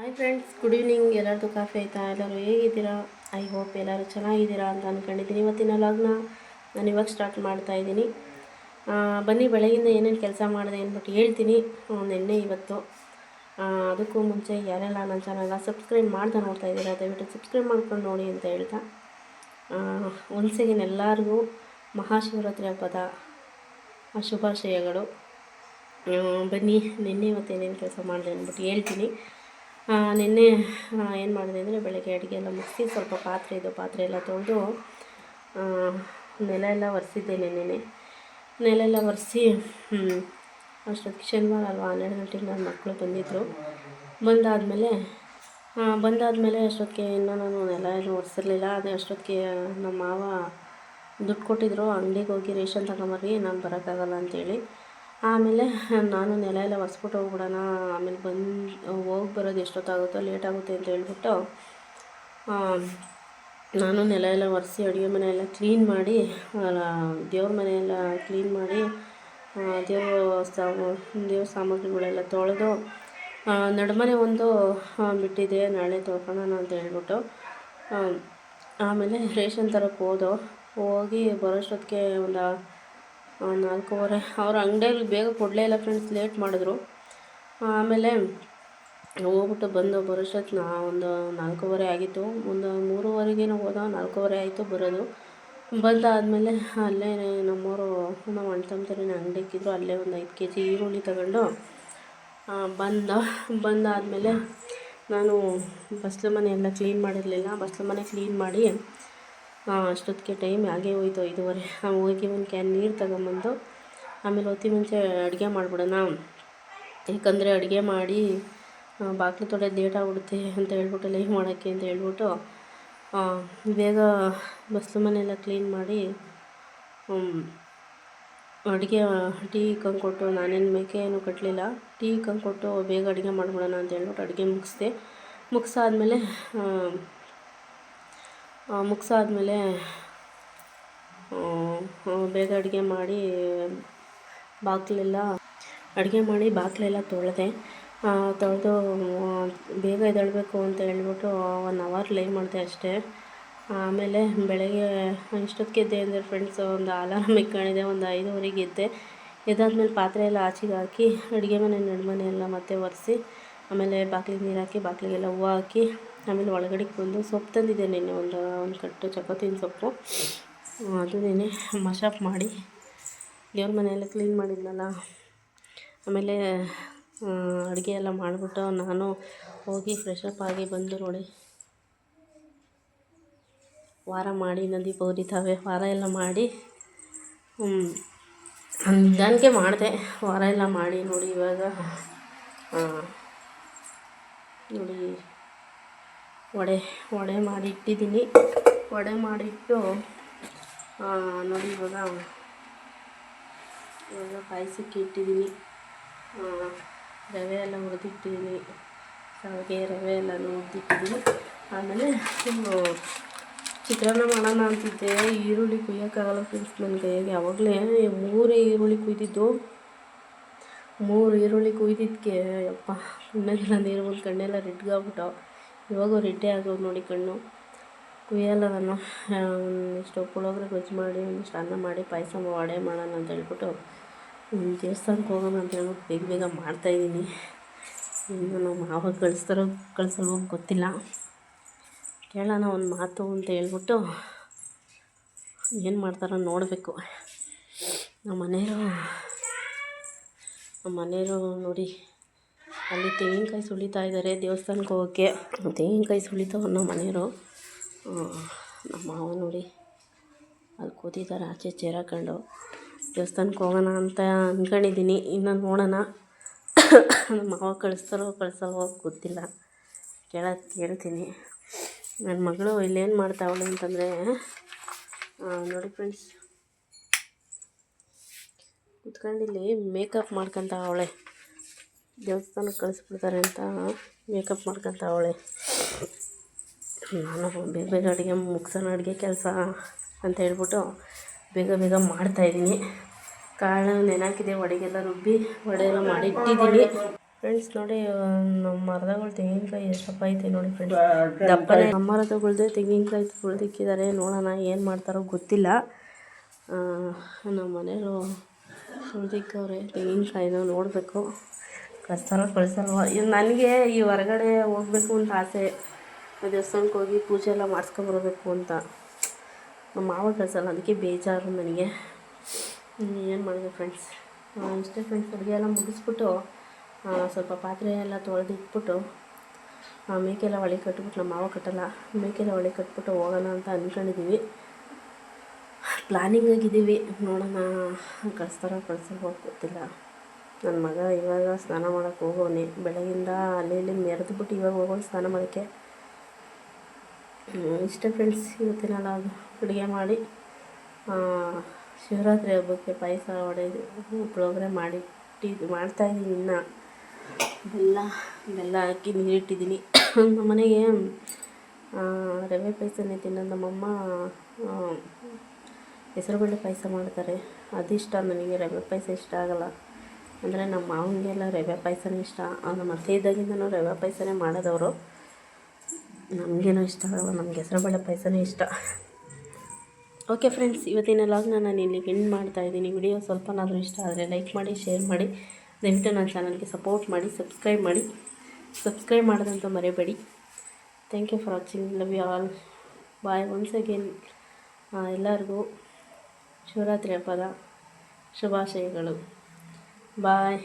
Hi friends good evening ಎಲ್ಲರದು coffee ಆಯಿತಾ? ಎಲ್ಲರೂ ಹೇಗಿದ್ದೀರಾ? ಐ ಹೋಪ್ ಎಲ್ಲರೂ ಚೆನ್ನಾಗಿದ್ದೀರಾ ಅಂತ ಅಂದ್ಕೊಂಡಿದ್ದೀನಿ ಇವತ್ತಿನ ಲಾಗ್ನ ನಾನು ಇವಾಗ ಸ್ಟಾರ್ಟ್ ಮಾಡ್ತಾ ಇದ್ದೀನಿ. ಬನ್ನಿ, ಬೆಳಗಿಂದ ಏನೇನು ಕೆಲಸ ಮಾಡಿದೆ ಅಂದ್ಬಿಟ್ಟು ಹೇಳ್ತೀನಿ. ನಿನ್ನೆ ಇವತ್ತು. ಅದಕ್ಕೂ ಮುಂಚೆ ಯಾರೆಲ್ಲ ನನ್ನ ಚಾನಲ್ನ ಸಬ್ಸ್ಕ್ರೈಬ್ ಮಾಡ್ತಾ ನೋಡ್ತಾ ಇದ್ದೀರಾ, ದಯವಿಟ್ಟು ಸಬ್ಸ್ಕ್ರೈಬ್ ಮಾಡ್ಕೊಂಡು ನೋಡಿ ಅಂತ ಹೇಳ್ತಾ. ಎಲ್ಲರಿಗೂ ಮಹಾಶಿವರಾತ್ರಿ ಹಬ್ಬದ ಶುಭಾಶಯಗಳು. ಬನ್ನಿ, ನಿನ್ನೆ ಇವತ್ತು ಏನೇನು ಕೆಲಸ ಮಾಡಿದೆ ಅಂದ್ಬಿಟ್ಟು ಹೇಳ್ತೀನಿ. ನಿನ್ನೆ ಏನು ಮಾಡಿದೆ ಅಂದರೆ ಬೆಳಗ್ಗೆ ಅಡುಗೆ ಎಲ್ಲ ಮುಗಿಸಿ ಸ್ವಲ್ಪ ಪಾತ್ರೆ ಇದು ಪಾತ್ರೆ ಎಲ್ಲ ತೊಳೆದು ನೆಲ ಎಲ್ಲ ಒರೆಸಿದ್ದೆ ನೆನ್ನೆ ನೆಲ ಎಲ್ಲ ಒರೆಸಿ ಅಷ್ಟೊತ್ತಿಗೆ ಶನಿವಾರ ಅಲ್ವಾ, ಹನ್ನೆರಡು ಗಂಟೆಗೆ ನನ್ನ ಮಕ್ಕಳು ಬಂದಿದ್ದರು ಬಂದಾದಮೇಲೆ ಬಂದಾದಮೇಲೆ ಅಷ್ಟೊತ್ತಿಗೆ ಇನ್ನೂ ನಾನು ನೆಲ ಏನು ಒರೆಸಿರ್ಲಿಲ್ಲ. ಅದೇ ಅಷ್ಟೊತ್ತಿಗೆ ನಮ್ಮ ಮಾವ ದುಡ್ಡು ಕೊಟ್ಟಿದ್ರು. ಅಂಗಡಿಗೆ ಹೋಗಿ ರೇಷನ್ ತಗೊಂಬರ್ರಿ, ನಾನು ಬರೋಕ್ಕಾಗಲ್ಲ ಅಂತೇಳಿ. ಆಮೇಲೆ ನಾನು ನೆಲ ಎಲ್ಲ ಒರೆಸ್ಬಿಟ್ಟು ಹೋಗ್ಬಿಡೋಣ. ಆಮೇಲೆ ಬಂದು, ಹೋಗಿ ಬರೋದು ಎಷ್ಟೊತ್ತಾಗುತ್ತೋ ಲೇಟ್ ಆಗುತ್ತೆ ಅಂತ ಹೇಳ್ಬಿಟ್ಟು ನಾನು ನೆಲ ಎಲ್ಲ ಒರೆಸಿ ಅಡುಗೆ ಮನೆ ಎಲ್ಲ ಕ್ಲೀನ್ ಮಾಡಿ ದೇವ್ರ ಮನೆ ಎಲ್ಲ ಕ್ಲೀನ್ ಮಾಡಿ ದೇವ್ರ ದೇವ್ರ ಸಾಮಗ್ರಿಗಳೆಲ್ಲ ತೊಳೆದು ನಡುಮನೆ ಒಂದು ಬಿಟ್ಟಿದೆ, ನಾಳೆ ತೊಳ್ಕೊಳ್ಳೋಣ ಅಂತ ಹೇಳ್ಬಿಟ್ಟು ಆಮೇಲೆ ರೇಷನ್ ತರಕ್ಕೆ ಹೋದೋ, ಹೋಗಿ ಬರೋಷ್ಟೊತ್ತಿಗೆ ಒಂದು ನಾಲ್ಕೂವರೆ ಅವ್ರ ಅಂಗಡಿಯಲ್ಲಿ ಬೇಗ ಕೊಡಲೇ ಇಲ್ಲ ಫ್ರೆಂಡ್ಸ್ ಲೇಟ್ ಮಾಡಿದ್ರು. ಆಮೇಲೆ ಹೋಗ್ಬಿಟ್ಟು ಬಂದು ಬರೋಷ್ಟೊತ್ತು ನಾ ಒಂದು ನಾಲ್ಕೂವರೆ ಆಗಿತ್ತು. ಒಂದು ಮೂರುವರೆಗೇನೋ ಹೋದ, ನಾಲ್ಕೂವರೆ ಆಯಿತು ಬರೋದು. ಬಂದಾದಮೇಲೆ ಅಲ್ಲೇ ನಮ್ಮವರು ನಮ್ಮ ಅಣ್ಣ ತಮ್ಮತರಿನ ಅಂಗಡಿಕ್ಕಿದ್ರು ಅಲ್ಲೇ ಒಂದು ಐದು ಕೆ ಜಿ ಈರುಳ್ಳಿ ತಗೊಂಡು ಬಂದ ಬಂದ, ಬಂದಾದಮೇಲೆ ನಾನು ಬಸ್ಲು ಮನೆ ಎಲ್ಲ ಕ್ಲೀನ್ ಮಾಡಿರಲಿಲ್ಲ. ಬಸ್ಲು ಮನೆ ಕ್ಲೀನ್ ಮಾಡಿ ಅಷ್ಟೊತ್ತಿಗೆ ಟೈಮ್ ಆಗೇ ಹೋಯ್ತು, ಐದುವರೆ. ಹೋಗಿ ಒಂದು ಕ್ಯಾನ್ ನೀರು ತಗೊಂಬಂದು, ಆಮೇಲೆ ಹೊತ್ತಿ ಮುಂಚೆ ಅಡುಗೆ ಮಾಡಿಬಿಡೋಣ. ಯಾಕಂದರೆ ಅಡುಗೆ ಮಾಡಿ ಬಾಗಿಲು ತೊಳೆಯೋದು ಲೇಟ್ ಆಗ್ಬಿಡುತ್ತೆ ಅಂತ ಹೇಳ್ಬಿಟ್ಟು ಲೈವ್ ಮಾಡೋಕ್ಕೆ ಅಂತ ಹೇಳ್ಬಿಟ್ಟು ಬೇಗ ಬಸ್ಲು ಮನೆಯೆಲ್ಲ ಕ್ಲೀನ್ ಮಾಡಿ ಅಡುಗೆ, ಟೀ ಕೊಟ್ಟು ನಾನೇನು ಮೇಕೆ ಏನು ಕಟ್ಟಲಿಲ್ಲ ಟೀ ಕೊಟ್ಟು ಬೇಗ ಅಡುಗೆ ಮಾಡಿಬಿಡೋಣ ಅಂತ ಹೇಳ್ಬಿಟ್ಟು ಅಡುಗೆ ಮುಗಿಸ್ದೆ. ಮುಗಿಸಾದ್ಮೇಲೆ ಮುಗಿಸಾದ್ಮೇಲೆ ಬೇಗ ಅಡುಗೆ ಮಾಡಿ ಬಾಕ್ಲೆಲ್ಲ, ಅಡುಗೆ ಮಾಡಿ ಬಾಗಿಲೆಲ್ಲ ತೊಳೆದೆ ತೊಳೆದು, ಬೇಗ ಎದ್ದೇಳಬೇಕು ಅಂತ ಹೇಳ್ಬಿಟ್ಟು ಒನ್ ಅವರ್ ಲೈ ಮಾಡಿದೆ ಅಷ್ಟೇ. ಆಮೇಲೆ ಬೆಳಗ್ಗೆ ಇಷ್ಟೊತ್ತಿಗೆ ಎದ್ದೆ ಅಂದರೆ ಫ್ರೆಂಡ್ಸ್ ಒಂದು ಅಲಾರಾಮ್ ಇಟ್ಕೊಂಡಿದ್ದೆ, ಒಂದು ಐದುವರೆಗೆ ಎದ್ದೆ. ಎದ್ದಾದ್ಮೇಲೆ ಪಾತ್ರೆ ಎಲ್ಲ ಆಚೆಗೆ ಹಾಕಿ, ಅಡುಗೆ ಮನೆ, ನಡುಮನೆ ಎಲ್ಲ ಮತ್ತೆ ಒರೆಸಿ, ಆಮೇಲೆ ಬಾಗಿಲಿಗೆ ನೀರು ಹಾಕಿ ಬಾಗಿಲಿಗೆಲ್ಲ ಹೂವು ಹಾಕಿ ಆಮೇಲೆ ಒಳಗಡೆಗೆ ಬಂದು ಸೊಪ್ಪು ತಂದಿದ್ದೆ ನಿನ್ನೆ ಒಂದು ಒಂದು ಕಟ್ಟು ಚಪಾತಿನ ಸೊಪ್ಪು. ಅದು ನೆನೆ ಮಶಾಪ್ ಮಾಡಿ ದೇವ್ರ ಮನೆಯೆಲ್ಲ ಕ್ಲೀನ್ ಮಾಡಿದ್ನಲ್ಲ. ಆಮೇಲೆ ಅಡುಗೆ ಎಲ್ಲ ಮಾಡಿಬಿಟ್ಟು ನಾನು ಹೋಗಿ ಫ್ರೆಶಪ್ ಆಗಿ ಬಂದು ನೋಡಿ. ವಾರ ಮಾಡಿ ನದಿ ಬೌರಿತಾವೆ ವಾರ ಎಲ್ಲ ಮಾಡಿ ನಿಧಾನಕ್ಕೆ ಮಾಡಿದೆ. ವಾರ ಎಲ್ಲ ಮಾಡಿ ನೋಡಿ ಇವಾಗ ನೋಡಿ ವಡೆ ವಡೆ ಮಾಡಿ ಇಟ್ಟಿದ್ದೀನಿ ವಡೆ ಮಾಡಿಟ್ಟು ನೋಡಿ ಇವಾಗ ಇವಾಗ ಪಾಯಸಕ್ಕೆ ಇಟ್ಟಿದ್ದೀನಿ. ರವೆ ಎಲ್ಲ ಹುರಿದಿಟ್ಟಿದ್ದೀನಿ. ಶಾವಿಗೆ ರವೆ ಎಲ್ಲ ಹುರಿದಿಟ್ಟಿದ್ದೀನಿ. ಆಮೇಲೆ ಒಂದು ಚಿತ್ರಾನ್ನ ಮಾಡೋಣ ಅಂತಿದ್ದೆ. ಈರುಳ್ಳಿ ಕುಯ್ಯೋಕ್ಕಾಗಲ್ಲ ಫ್ರೆಂಡ್ಸ್ ನನ್ನ ಕೈಯಾಗೆ ಯಾವಾಗಲೇ ಮೂರೇ ಈರುಳ್ಳಿ ಕುಯ್ದಿದ್ದು, ಮೂರು ಈರುಳ್ಳಿ ಕುಯ್ದಿದ್ದಕ್ಕೆ ಯಪ್ಪ ಇನ್ನೊಂದಿಲ್ಲ ನೀರು ಬಂದು ಕಣ್ಣೆಲ್ಲ ರೆಡ್ಗಾಗ್ಬಿಟ್ಟು ಇವಾಗ ರೆಡ್ಡೇ ಆಗೋದು ನೋಡಿ ಕಣ್ಣು. ಕುಯ್ಯಲ್ಲ ನಾನು ಒಂದಿಷ್ಟು ಪುಳೋಗ್ರೆ ಗೊಜ್ಜು ಮಾಡಿ ಒಂದಿಷ್ಟು ಅನ್ನ ಮಾಡಿ, ಪಾಯಸ ವಡೆ ಮಾಡೋಣ ಅಂತ ಹೇಳ್ಬಿಟ್ಟು ದೇವಸ್ಥಾನಕ್ಕೆ ಹೋಗೋಣ ಅಂತ ಹೇಳ್ಬಿಟ್ಟು ಬೇಗ ಬೇಗ ಮಾಡ್ತಾಯಿದ್ದೀನಿ ಇನ್ನು ನಮ್ಮ ಮಾವ ಕಳಿಸ್ತಾರೋ, ಕಳಿಸಲ್ವೋ ಗೊತ್ತಿಲ್ಲ. ಕೇಳೋಣ ಒಂದು ಮಾತು ಅಂತ ಹೇಳ್ಬಿಟ್ಟು ಏನು ಮಾಡ್ತಾರೋ ನೋಡಬೇಕು. ನಮ್ಮ ಮನೆಯವರು ನಮ್ಮ ಮನೆಯವರು ನೋಡಿ ಅಲ್ಲಿ ತೆಂಗಿನಕಾಯಿ ಸುಲಿತಾ ಇದ್ದಾರೆ ದೇವಸ್ಥಾನಕ್ಕೆ ಹೋಗೋಕ್ಕೆ. ತೆಂಗಿನಕಾಯಿ ಸುಲಿತಾವ ನಮ್ಮ ಮನೆಯವರು ನಮ್ಮ ಮಾವ ನೋಡಿ ಅಲ್ಲಿ ಕೂತಿದ್ದಾರೆ, ಆಚೆ ಚೇರ್ ಹಾಕೊಂಡು ದೇವಸ್ಥಾನಕ್ಕೆ ಹೋಗೋಣ ಅಂತ ಅಂದ್ಕೊಂಡಿದ್ದೀನಿ ಇನ್ನು ನೋಡೋಣ. ನಮ್ಮ ಮಾವ ಕಳಿಸ್ತಾರೋ ಕಳಿಸಲ್ವೋ ಗೊತ್ತಿಲ್ಲ. ಕೇಳ, ಕೇಳ್ತೀನಿ. ನನ್ನ ಮಗಳು ಇಲ್ಲೇನು ಮಾಡ್ತಾವಳೆ ಅಂತಂದರೆ ನೋಡಿ ಫ್ರೆಂಡ್ಸ್ ಕುತ್ಕೊಂಡಿಲ್ಲಿ ಮೇಕಪ್ ಮಾಡ್ಕೊತ ಅವಳೆ. ದೇವಸ್ಥಾನಕ್ಕೆ ಕಳಿಸ್ಬಿಡ್ತಾರೆ ಅಂತ ಮೇಕಪ್ ಮಾಡ್ಕೊತ ಅವಳೆ. ನಾನು ಬೇಗ ಬೇಗ ಅಡುಗೆ ಮುಗ್ಸೋಣ, ಅಡುಗೆ ಕೆಲಸ ಅಂತ ಹೇಳ್ಬಿಟ್ಟು ಬೇಗ ಬೇಗ ಮಾಡ್ತಾಯಿದ್ದೀನಿ ಕಾಳು ನೆನಾಕಿದೆ ವಡೆಗೆಲ್ಲ ರುಬ್ಬಿ ವಡೆ ಎಲ್ಲ ಮಾಡಿಟ್ಟಿದ್ದೀನಿ ಫ್ರೆಂಡ್ಸ್ ನೋಡಿ, ನಮ್ಮ ಮರದಗಳು ತೆಂಗಿನಕಾಯಿ ಎಷ್ಟಪ್ಪ ಐತೆ ನೋಡಿ ಫ್ರೆಂಡ್ಸ್ ದಪ್ಪನೆ. ನಮ್ಮ ಮರದಗಳ್ದೆ ತೆಂಗಿನಕಾಯಿ ತುಳಿದಿಕ್ಕಿದ್ದಾರೆ ನೋಡೋಣ ಏನು ಮಾಡ್ತಾರೋ ಗೊತ್ತಿಲ್ಲ. ನಮ್ಮ ಮನೆಯವರು ತುಳಿದಿಕ್ಕವ್ರೆ ತೆಂಗಿನಕಾಯಿನ ನೋಡಬೇಕು. ಕಳಿಸ್ತಾರೋ ಕಳಿಸಲ್ವ ಇದು ನನಗೆ ಈ ಹೊರಗಡೆ ಹೋಗ್ಬೇಕು ಅಂತ ಆಸೆ. ದೇವಸ್ಥಾನಕ್ಕೆ ಹೋಗಿ ಪೂಜೆ ಎಲ್ಲ ಮಾಡಿಸ್ಕೊಂಬರ್ಬೇಕು ಅಂತ. ನಮ್ಮ ಮಾವ ಕಳಿಸಲ್ಲ, ಅದಕ್ಕೆ ಬೇಜಾರು ನನಗೆ. ಏನು ಮಾಡಿದೆ ಫ್ರೆಂಡ್ಸ್ ಇಷ್ಟೇ ಫ್ರೆಂಡ್ಸ್ ಅಡುಗೆ ಎಲ್ಲ ಮುಗಿಸ್ಬಿಟ್ಟು ಸ್ವಲ್ಪ ಪಾತ್ರೆ ಎಲ್ಲ ತೊಳೆದಿಟ್ಬಿಟ್ಟು ಮೇಕೆಲ್ಲ ಹೊಳೆ ಕಟ್ಬಿಟ್ಟು ನಮ್ಮ ಮಾವ ಕಟ್ಟಲ್ಲ. ಮೇಕೆಲ್ಲ ಹೊಳೆ ಕಟ್ಬಿಟ್ಟು ಹೋಗೋಣ ಅಂತ ಅಂದ್ಕೊಂಡಿದ್ದೀವಿ ಪ್ಲಾನಿಂಗ್ ಆಗಿದ್ದೀವಿ. ನೋಡೋಣ, ಕಳಿಸ್ತಾರೋ ಕಳಿಸಲ್ವೋ ಗೊತ್ತಿಲ್ಲ. ನನ್ನ ಮಗ ಇವಾಗ ಸ್ನಾನ ಮಾಡೋಕ್ಕೆ ಹೋಗೋನೆ. ಬೆಳಗಿಂದ ಅಲ್ಲಿ ಇಲ್ಲಿ ಮೆರೆದ್ಬಿಟ್ಟು ಇವಾಗ ಹೋಗೋನು ಸ್ನಾನ ಮಾಡೋಕ್ಕೆ. ಇಷ್ಟ ಫ್ರೆಂಡ್ಸ್ ಇವತ್ತಿನ ಲಾಗ್ ಅಡುಗೆ ಮಾಡಿ ಶಿವರಾತ್ರಿ ಹಬ್ಬಕ್ಕೆ ಪಾಯಸ ಹೊಡೆದು ಪ್ರೋಗ್ರಾಮ್ ಮಾಡಿ ಮಾಡ್ತಾಯಿದ್ದೀನಿ ಇನ್ನು. ಬೆಲ್ಲ ಬೆಲ್ಲ ಹಾಕಿ ನೀರಿಟ್ಟಿದ್ದೀನಿ. ನಮ್ಮ ಮನೆಗೆ ರವೆ ಪಾಯಸನೇ ತಿನ್ನೋದು ನಮ್ಮಮ್ಮ ಹೆಸರುಬೇಳೆ ಪಾಯಸ ಮಾಡ್ತಾರೆ. ಅದಿಷ್ಟ ನನಗೆ ರವೆ ಪಾಯಸ ಇಷ್ಟ ಆಗಲ್ಲ. ಅಂದರೆ ನಮ್ಮ ಮಾವನಿಗೆಲ್ಲ ರವೆ ಪಾಯಸನೇ ಇಷ್ಟ. ಅವ್ರು ನಮ್ಮ ಅತ್ತೆ ಇದ್ದಾಗಿಂದನೂ ರವೆ ಪಾಯಸನೇ ಮಾಡೋದವರು. ನಮಗೇನೋ ಇಷ್ಟ ಆಗಲ್ಲ, ನಮ್ಗೆ ಹೆಸರುಬೇಳೆ ಪಾಯಸನೇ ಇಷ್ಟ. ಓಕೆ ಫ್ರೆಂಡ್ಸ್ ಇವತ್ತಿನ ಲಾಗ್ನ ನಾನು ಇಲ್ಲಿ ಎಂಡ್ ಮಾಡ್ತಾ ಇದ್ದೀನಿ. ವಿಡಿಯೋ ಸ್ವಲ್ಪನಾದರೂ ಇಷ್ಟ ಆದರೆ ಲೈಕ್ ಮಾಡಿ ಶೇರ್ ಮಾಡಿ. ದಯವಿಟ್ಟು ನನ್ನ ಚಾನಲ್ಗೆ ಸಪೋರ್ಟ್ ಮಾಡಿ ಸಬ್ಸ್ಕ್ರೈಬ್ ಮಾಡಿ. ಸಬ್ಸ್ಕ್ರೈಬ್ ಮಾಡೋದಂತ ಮರೆಯಬೇಡಿ thank you for watching love you all bye once again ಎಲ್ಲರಿಗೂ ಶಿವರಾತ್ರಿ ಹಬ್ಬದ ಶುಭಾಶಯಗಳು. ಬಾಯ್